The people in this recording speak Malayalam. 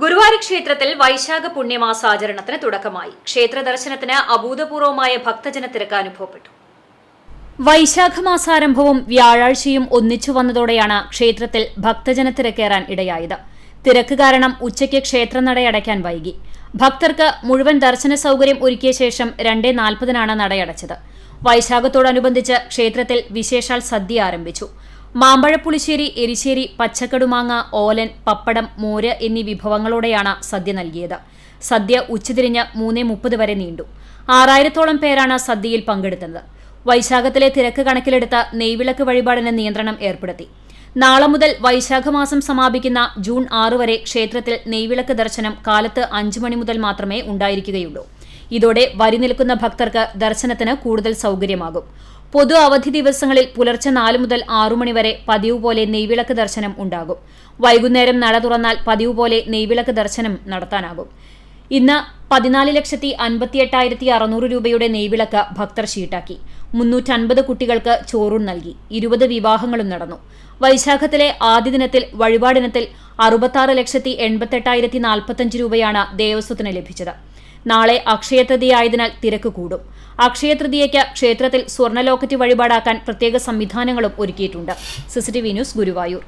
ഗുരുവായൂർ ക്ഷേത്രത്തിൽ വൈശാഖ പുണ്യമാസാചരണത്തിന് തുടക്കമായി. ക്ഷേത്ര ദർശനത്തിന് അഭൂതപൂർവമായ ഭക്തജന തിരക്ക് അനുഭവപ്പെട്ടു. വൈശാഖ മാസാരംഭവും വ്യാഴാഴ്ചയും ഒന്നിച്ചു വന്നതോടെയാണ് ക്ഷേത്രത്തിൽ ഭക്തജന തിരക്കേറാൻ ഇടയായത്. തിരക്ക് കാരണം ഉച്ചയ്ക്ക് ക്ഷേത്രനട അടയ്ക്കാൻ വൈകി. ഭക്തർക്ക് മുഴുവൻ ദർശന സൗകര്യം ഒരുക്കിയ ശേഷം രണ്ടേ നാൽപ്പതിനാണ് നടയടച്ചത്. വൈശാഖത്തോടനുബന്ധിച്ച് ക്ഷേത്രത്തിൽ വിശേഷാൽ സദ്യ ആരംഭിച്ചു. മാമ്പഴ പുളിശ്ശേരി എരിശ്ശേരി പച്ചക്കടുമാങ്ങ ഓലൻ പപ്പടം മോര് എന്നീ വിഭവങ്ങളോടെയാണ് സദ്യ നൽകിയത്. സദ്യ ഉച്ചതിരിഞ്ഞ് മൂന്നേ മുപ്പത് വരെ നീണ്ടു. ആറായിരത്തോളം പേരാണ് സദ്യയിൽ പങ്കെടുത്തത്. വൈശാഖത്തിലെ തിരക്ക് കണക്കിലെടുത്ത് നെയ്വിളക്ക് വഴിപാടിന് നിയന്ത്രണം ഏർപ്പെടുത്തി. നാളെ മുതൽ വൈശാഖമാസം സമാപിക്കുന്ന ജൂൺ ആറ് വരെ ക്ഷേത്രത്തിൽ നെയ്വിളക്ക് ദർശനം കാലത്ത് അഞ്ചു മണി മുതൽ മാത്രമേ ഉണ്ടായിരിക്കുകയുള്ളൂ. ഇതോടെ വരി നിൽക്കുന്ന ഭക്തർക്ക് ദർശനത്തിന് കൂടുതൽ സൗകര്യമാകും. പൊതു അവധി ദിവസങ്ങളിൽ പുലർച്ചെ നാല് മുതൽ ആറു മണിവരെ പതിവ് പോലെ നെയ്വിളക്ക് ദർശനം ഉണ്ടാകും. വൈകുന്നേരം നട തുറന്നാൽ പതിവ് പോലെ നെയ്വിളക്ക് ദർശനം നടത്താനാകും. ഇന്ന് പതിനാല് ലക്ഷത്തി അൻപത്തിയെട്ടായിരത്തി അറുന്നൂറ് രൂപയുടെ നെയ്വിളക്ക് ഭക്തർ ഷീട്ടാക്കി. മുന്നൂറ്റൻപത് കുട്ടികൾക്ക് ചോറൂൺ നൽകി. ഇരുപത് വിവാഹങ്ങളും നടന്നു. വൈശാഖത്തിലെ ആദ്യ ദിനത്തിൽ വഴിപാടിനത്തിൽ അറുപത്താറ് ലക്ഷത്തി എൺപത്തെട്ടായിരത്തി നാൽപ്പത്തഞ്ച് രൂപയാണ് ദേവസ്വത്തിന് ലഭിച്ചത്. നാളെ അക്ഷയതൃതിയായതിനാൽ തിരക്ക് കൂടും. അക്ഷയതൃതിയയ്ക്ക് ക്ഷേത്രത്തിൽ സ്വർണ ലോക്കറ്റ് വഴിപാടാക്കാൻ പ്രത്യേക സംവിധാനങ്ങളും ഒരുക്കിയിട്ടുണ്ട്. CCTV news Guruvayur.